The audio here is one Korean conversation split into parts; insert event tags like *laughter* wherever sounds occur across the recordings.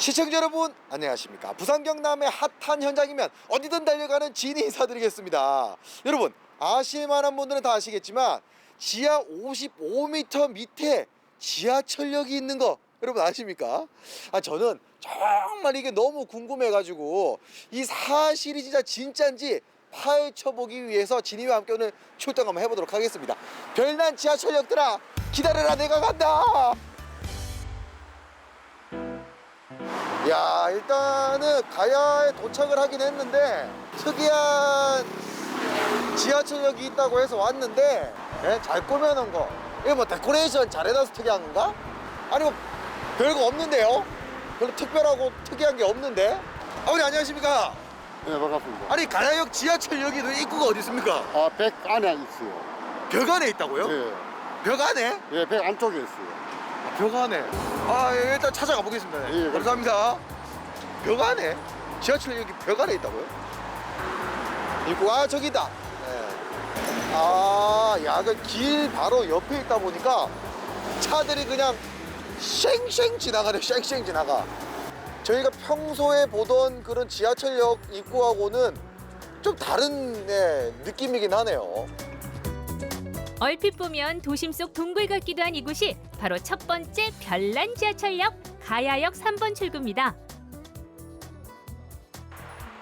시청자 여러분 안녕하십니까? 부산 경남의 핫한 현장이면 어디든 달려가는 진이 인사드리겠습니다. 여러분 아실만한 분들은 다 아시겠지만 지하 55m 밑에 지하철역이 있는 거 여러분 아십니까? 아 저는 정말 이게 너무 궁금해가지고 이 사실이 진짜 진짜인지 파헤쳐보기 위해서 진이와 함께 오늘 출동 한번 해보도록 하겠습니다. 별난 지하철역들아 기다려라 내가 간다 야 일단은 가야에 도착을 하긴 했는데 특이한 지하철역이 있다고 해서 왔는데 예, 잘 꾸며놓은 거 이거 뭐 데코레이션 잘 해놔서 특이한 건가? 아니 뭐 별거 없는데요? 별로 특별하고 특이한 게 없는데 아버님 안녕하십니까? 네 반갑습니다. 아니 가야역 지하철역이 입구가 어디 있습니까? 아, 백 안에 있어요. 벽 안에 있다고요? 예, 벽 안에? 예, 백 안쪽에 있어요. 아, 벽 안에 아 예, 일단 찾아가 보겠습니다. 예, 감사합니다. 벽 안에 지하철역이 벽 안에 있다고요? 입구 아 저기다. 네. 아야그길 바로 옆에 있다 보니까 차들이 그냥 쌩쌩 지나가네 쌩쌩 지나가. 저희가 평소에 보던 그런 지하철역 입구하고는 좀 다른 네, 느낌이긴 하네요 얼핏 보면 도심 속 동굴 같기도 한 이곳이 바로 첫 번째 별난 지하철역 가야역 3번 출구입니다.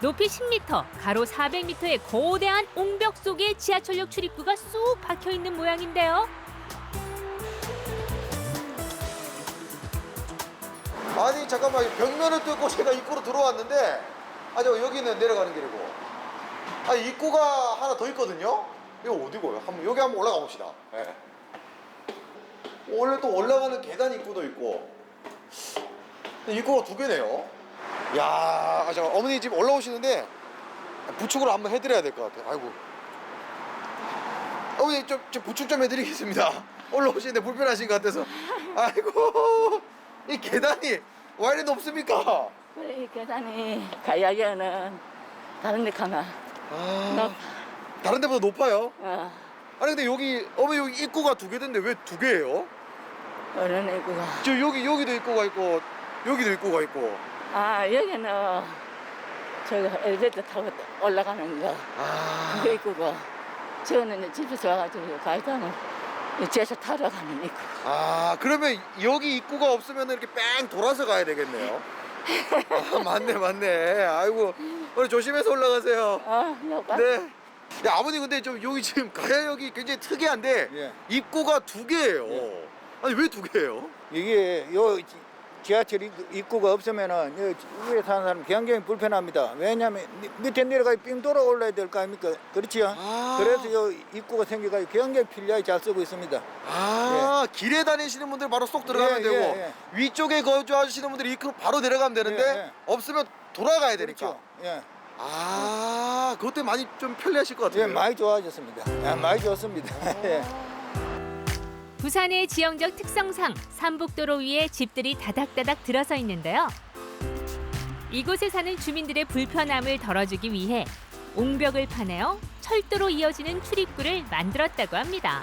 높이 10m, 가로 400m의 거대한 옹벽 속에 지하철역 출입구가 쑥 박혀 있는 모양인데요. 아니 잠깐만 벽면을 뚫고 제가 입구로 들어왔는데 아저 여기는 내려가는 길이고 아 입구가 하나 더 있거든요 이거 어디고요? 한번 여기 한번 올라가 봅시다. 예. 원래 또 올라가는 계단 입구도 있고. 입구가 두 개네요. 야 아, 잠깐 어머니 지금 올라오시는데 부축으로 한번 해드려야 될 것 같아요. 아이고. 어머니 좀, 좀 부축 좀 해드리겠습니다. *laughs* 올라오시는데 불편하신 것 같아서. 아이고 이 계단이 왜 이리 높습니까? 그래 이 계단이 가야기는 다른 데 가면 아, 높 다른 데보다 높아요? 어, 아니 근데 여기 어머니 여기 입구가 두 개던데 왜 두 개예요? 어느 애구가 저 여기 여기도 입구가 있고 여기도 입구가 있고 아 여기는 저거 엘리베이터 타고 올라가는 거 아, 그게 있고 이제 집에서 와가지고 가이드하면 지하철 타러 가는 있고 아 그러면 여기 입구가 없으면 이렇게 뺑 돌아서 가야 되겠네요. *laughs* 아 맞네 맞네. 아이고 오늘 조심해서 올라가세요. 아 여가 네. 네 아버님 근데 좀 여기 지금 *laughs* 가야역이 굉장히 특이한데 예. 입구가 두 개예요. 아니 왜 두 개예요? 이게 요 지- 지하철 입- 입구가 없으면은 요 위에 사는 사람 굉장히 불편합니다. 왜냐하면 미- 밑에 내려가 삥 돌아 올라야 될 거 아닙니까? 그렇지요? 아. 그래서 요 입구가 생겨가지고 굉장히 편리하게 잘 쓰고 있습니다. 아 길에 다니시는 분들 바로 쏙 들어가면 예, 되고 예, 예. 위쪽에 거주하시는 분들이 입구로 바로 내려가면 되는데 예, 예. 없으면 돌아가야 되니까. 그렇죠? 예, 아 그것 때문에 많이 좀 편리하실 것 같아요. 예, 많이 좋아졌습니다. 예, 많이 좋습니다. *laughs* 예. 부산의 지형적 특성상 삼북도로 위에 집들이 다닥다닥 들어서 있는데요. 이곳에 사는 주민들의 불편함을 덜어주기 위해 옹벽을 파내어 철도로 이어지는 출입구를 만들었다고 합니다.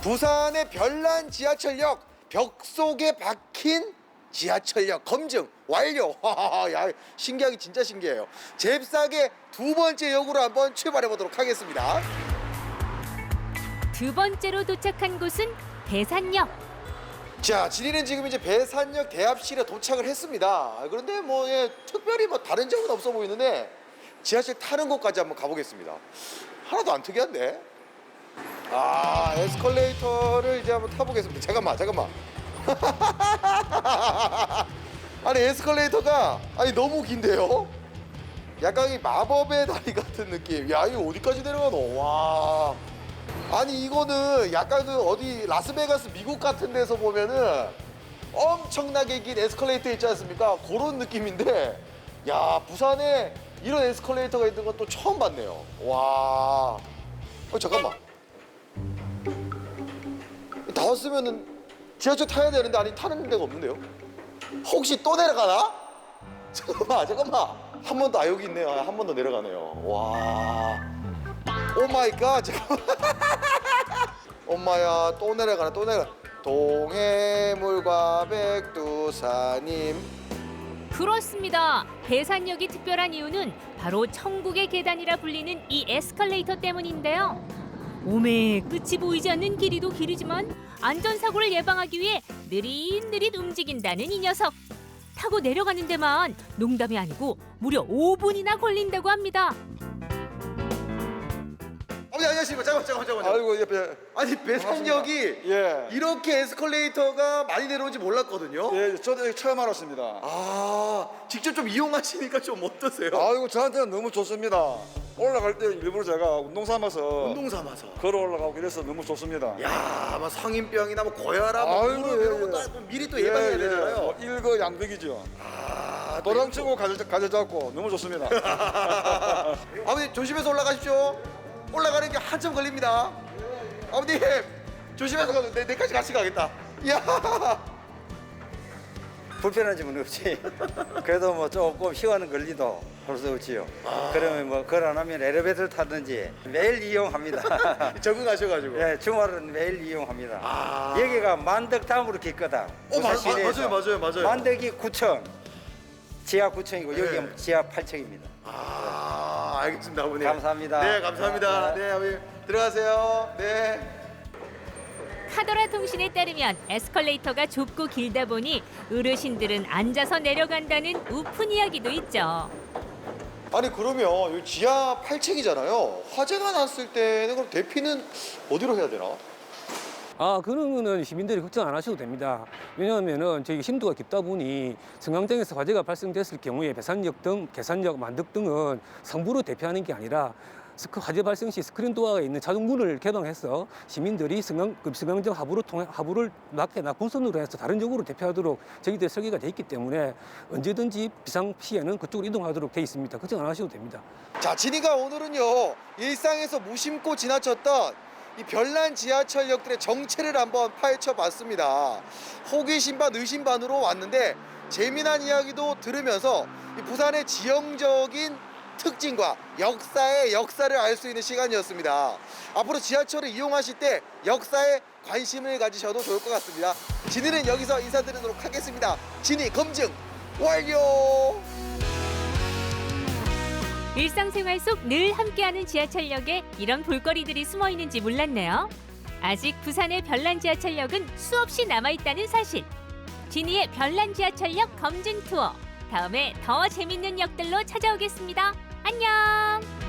부산의 별난 지하철역 벽 속에 박힌 지하철역 검증 완료. *laughs* 야 신기하기 진짜 신기해요. 잽싸게 두 번째 역으로 한번 출발해 보도록 하겠습니다. 두 번째로 도착한 곳은 대산역. 자, 진이는 지금 이제 배산역 대합실에 도착을 했습니다. 그런데 뭐 예, 특별히 뭐 다른 점은 없어 보이는데 지하철 타는 곳까지 한번 가보겠습니다. 하나도 안 특이한데? 아, 에스컬레이터를 이제 한번 타보겠습니다. 잠깐만, 잠깐만. *laughs* 아니 에스컬레이터가 아니 너무 긴데요? 약간 이 마법의 다리 같은 느낌. 야, 이거 어디까지 내려가노? 와. 아니 이거는 약간 그 어디 라스베가스 미국 같은 데서 보면은 엄청나게 긴 에스컬레이터 있지 않습니까? 그런 느낌인데 야 부산에 이런 에스컬레이터가 있는 건 또 처음 봤네요. 와, 어 잠깐만. 다 왔으면은 지하철 타야 되는데 아니 타는 데가 없는데요? 혹시 또 내려가나? *laughs* 잠깐만 잠깐만 한 번 더 아 여기 있네요. 한 번 더 내려가네요. 와. 오 마이 갓 잠깐만. 오 *laughs* 엄마야 또 내려가나 또 내려. 동해물과 백두산님. 그렇습니다. 계산력이 특별한 이유는 바로 천국의 계단이라 불리는 이 에스컬레이터 때문인데요. 오메 끝이 보이지 않는 길이도 길이지만 안전사고를 예방하기 위해 느릿느릿 움직인다는 이 녀석. 타고 내려가는 데만 농담이 아니고 무려 5분이나 걸린다고 합니다. 안녕하십니까. 잠깐만 잠깐만 잠깐만. 아이고 옆에 아니 배산역이 예. 이렇게 에스컬레이터가 많이 내려오는지 몰랐거든요. 예, 저도 처음 알았습니다. 아 직접 좀 이용하시니까 좀 어떠세요? 아이고 저한테는 너무 좋습니다. 올라갈 때 일부러 제가 운동 삼아서 운동 삼아서. 걸어 올라가고 이래서 너무 좋습니다. 야, 뭐 성인병이나 뭐 고혈압, 뭐 아이고, 무릎 이런 예, 것도 예. 또 미리 또 예방해야 되잖아요. 뭐 일거양득이죠. 아, 도랑 치고 가져, 가져잡고 너무 좋습니다. *laughs* 아버님 조심해서 올라가십시오. 올라가는 게 한참 걸립니다. 아버님 조심해서 가도 내 내까지 같이 가겠다. 야, 불편한 점은 없지. 그래도 뭐 조금 시간은 걸리도 할 수 없지요. 그러면 뭐 걸 안 하면 엘리베이터를 타든지 매일 이용합니다. *laughs* 적응하셔가지고. 예, 주말은 매일 이용합니다. 아. 여기가 만덕담으로 깊거든. 어, 마- 시내에서. 맞아요, 맞아요, 맞아요. 만덕이 9층, 지하 9층이고 여기 네. 는 지하 8층입니다. 아, 알겠습니다, 아버님. 감사합니다. 네, 감사합니다. 네, 아버님 들어가세요. 네. 카더라 통신에 따르면 에스컬레이터가 좁고 길다 보니 어르신들은 앉아서 내려간다는 우픈 이야기도 있죠. 아니 그러면 여기 지하 8층이잖아요. 화재가 났을 때는 그럼 대피는 어디로 해야 되나? 아, 거는 시민들이 걱정 안 하셔도 됩니다. 왜냐하면은 저희 심도가 깊다 보니 승강장에서 화재가 발생됐을 경우에 배산역 등, 계산역, 만덕 등은 성부로 대피하는 게 아니라 스크 화재 발생 시 스크린 도어가 있는 자동 문을 개방해서 시민들이 승강, 그 승강장 하부로 통해 하부를 막게 나분선으로 해서 다른 쪽으로 대피하도록 저희들 설계가 돼 있기 때문에 언제든지 비상 시에는 그쪽으로 이동하도록 돼 있습니다. 걱정 안 하셔도 됩니다. 자, 진이가 오늘은요 일상에서 무심코 지나쳤던 이 별난 지하철역들의 정체를 한번 파헤쳐 봤습니다. 호기심 반 의심 반으로 왔는데 재미난 이야기도 들으면서 이 부산의 지형적인 특징과 역사의 역사를 알 수 있는 시간이었습니다. 앞으로 지하철을 이용하실 때 역사에 관심을 가지셔도 좋을 것 같습니다. 진이는 여기서 인사드리도록 하겠습니다. 진이 검증 완료! 일상생활 속 늘 함께하는 지하철역에 이런 볼거리들이 숨어 있는지 몰랐네요. 아직 부산의 별난 지하철역은 수없이 남아 있다는 사실. 지니의 별난 지하철역 검증 투어. 다음에 더 재밌는 역들로 찾아오겠습니다. 안녕.